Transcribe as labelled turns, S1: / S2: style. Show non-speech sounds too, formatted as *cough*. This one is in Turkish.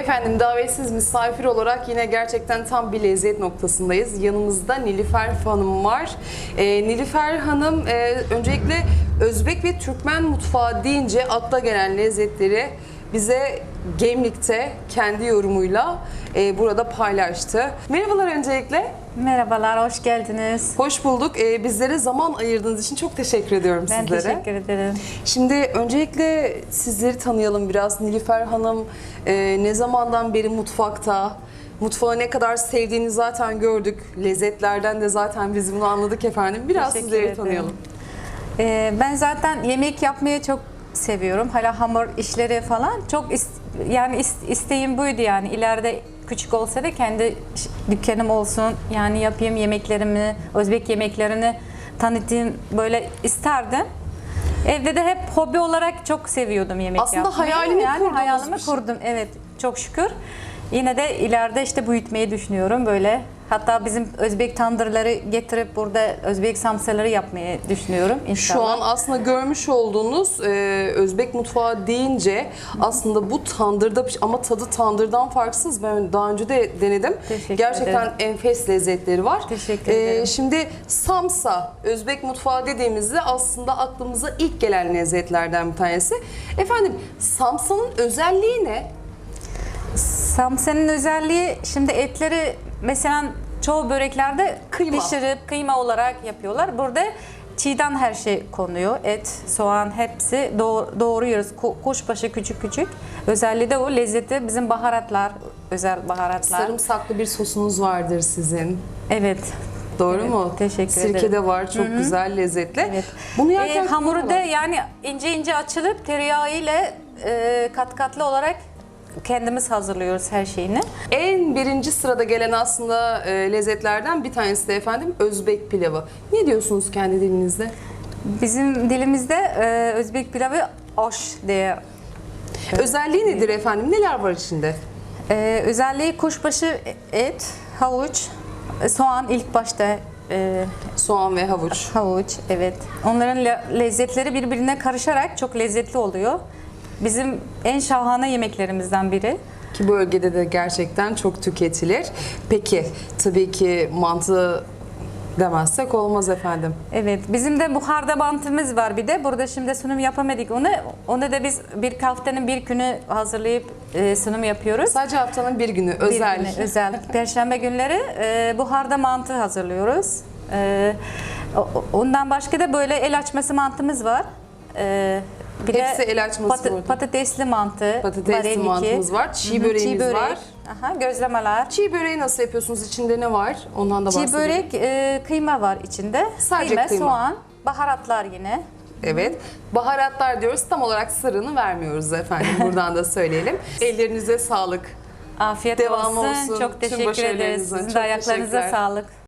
S1: Efendim davetsiz misafir olarak yine gerçekten tam bir lezzet noktasındayız. Yanımızda Nilüfer Hanım var. Ee, Nilüfer Hanım e, öncelikle Özbek ve Türkmen mutfağı deyince akla gelen lezzetleri bize Gemlik'te kendi yorumuyla e, burada paylaştı. Merhabalar öncelikle.
S2: Merhabalar, hoş geldiniz.
S1: Hoş bulduk. Ee, bizlere zaman ayırdığınız için çok teşekkür ediyorum
S2: Ben
S1: sizlere.
S2: teşekkür ederim.
S1: Şimdi öncelikle sizleri tanıyalım biraz. Nilüfer Hanım e, ne zamandan beri mutfakta? Mutfağı ne kadar sevdiğini zaten gördük. Lezzetlerden de zaten biz bunu anladık efendim. Biraz
S2: Teşekkür
S1: sizleri
S2: ederim.
S1: tanıyalım.
S2: Ee, ben zaten yemek yapmayı çok seviyorum. Hala hamur işleri falan çok is- yani is- isteğim buydu yani ileride küçük olsa da kendi dükkanım olsun yani yapayım yemeklerimi, Özbek yemeklerini tanıtayım böyle isterdim. Evde de hep hobi olarak çok seviyordum yemek
S1: Aslında
S2: yapmayı.
S1: hayalini
S2: yani hayalimi
S1: şey.
S2: kurdum. Evet, çok şükür. Yine de ileride işte büyütmeyi düşünüyorum böyle. Hatta bizim Özbek tandırları getirip burada Özbek samsaları yapmayı düşünüyorum inşallah.
S1: Şu an aslında görmüş olduğunuz e, Özbek mutfağı deyince aslında bu tandırda ama tadı tandırdan farksız. Ben daha önce de denedim.
S2: Teşekkür
S1: Gerçekten
S2: ederim.
S1: enfes lezzetleri var.
S2: Teşekkür
S1: E,
S2: ederim.
S1: Şimdi samsa Özbek mutfağı dediğimizde aslında aklımıza ilk gelen lezzetlerden bir tanesi. Efendim samsanın özelliği ne?
S2: Samsenin özelliği şimdi etleri mesela çoğu böreklerde
S1: Kıyma.
S2: pişirip kıyma olarak yapıyorlar. Burada çiğden her şey konuyor. Et, soğan hepsi doğ- doğruyoruz. Ku- Kuşbaşı küçük küçük. Özelliği de o lezzeti bizim baharatlar, özel baharatlar.
S1: Sarımsaklı bir sosunuz vardır sizin.
S2: Evet.
S1: Doğru
S2: Evet,
S1: mu?
S2: teşekkür
S1: Sirke
S2: ederim.
S1: de var. Çok güzel lezzetli.
S2: Evet.
S1: Bunu
S2: Ee,
S1: yerken
S2: hamuru da yani ince ince açılıp tereyağı ile e, kat katlı olarak kendimiz hazırlıyoruz her şeyini.
S1: En birinci sırada gelen aslında e, lezzetlerden bir tanesi de efendim Özbek pilavı. Ne diyorsunuz kendi dilinizde?
S2: Bizim dilimizde e, Özbek pilavı oş diye.
S1: Özelliği nedir efendim? Neler var içinde?
S2: E, özelliği kuşbaşı et, havuç, e, soğan ilk başta e,
S1: Soğan ve havuç.
S2: havuç evet. Onların le- lezzetleri birbirine karışarak çok lezzetli oluyor. Bizim en şahane yemeklerimizden biri.
S1: Ki bölgede de gerçekten çok tüketilir. Peki tabii ki mantı demezsek olmaz efendim.
S2: Evet, bizim de buharda mantımız var bir de. Burada şimdi sunum yapamadık onu. Onu da biz bir haftanın bir günü hazırlayıp e, sunum yapıyoruz.
S1: Sadece haftanın bir günü
S2: Bir
S1: özel.
S2: günü, özel. *laughs* Perşembe günleri e, buharda mantı hazırlıyoruz. E, ondan başka da böyle el açması mantımız var. E, bir
S1: Hepsi el açması
S2: pata-
S1: burada.
S2: patatesli mantı,
S1: Patatesli
S2: var,
S1: mantımız var, çiğ
S2: Hı hı,
S1: böreğimiz
S2: börek.
S1: var.
S2: Aha, gözlemeler.
S1: Çiğ böreği nasıl yapıyorsunuz? İçinde ne var? Ondan da
S2: Çiğ
S1: bahsedelim.
S2: börek e, kıyma var içinde.
S1: Sadece
S2: kıyma,
S1: kıyma.
S2: soğan, baharatlar yine.
S1: Evet. Baharatlar diyoruz. Tam olarak sırrını vermiyoruz efendim. *laughs* Buradan da söyleyelim. Ellerinize sağlık.
S2: Afiyet
S1: Devamı
S2: olsun.
S1: olsun.
S2: Çok teşekkür ederiz. Sizin de ayaklarınıza sağlık.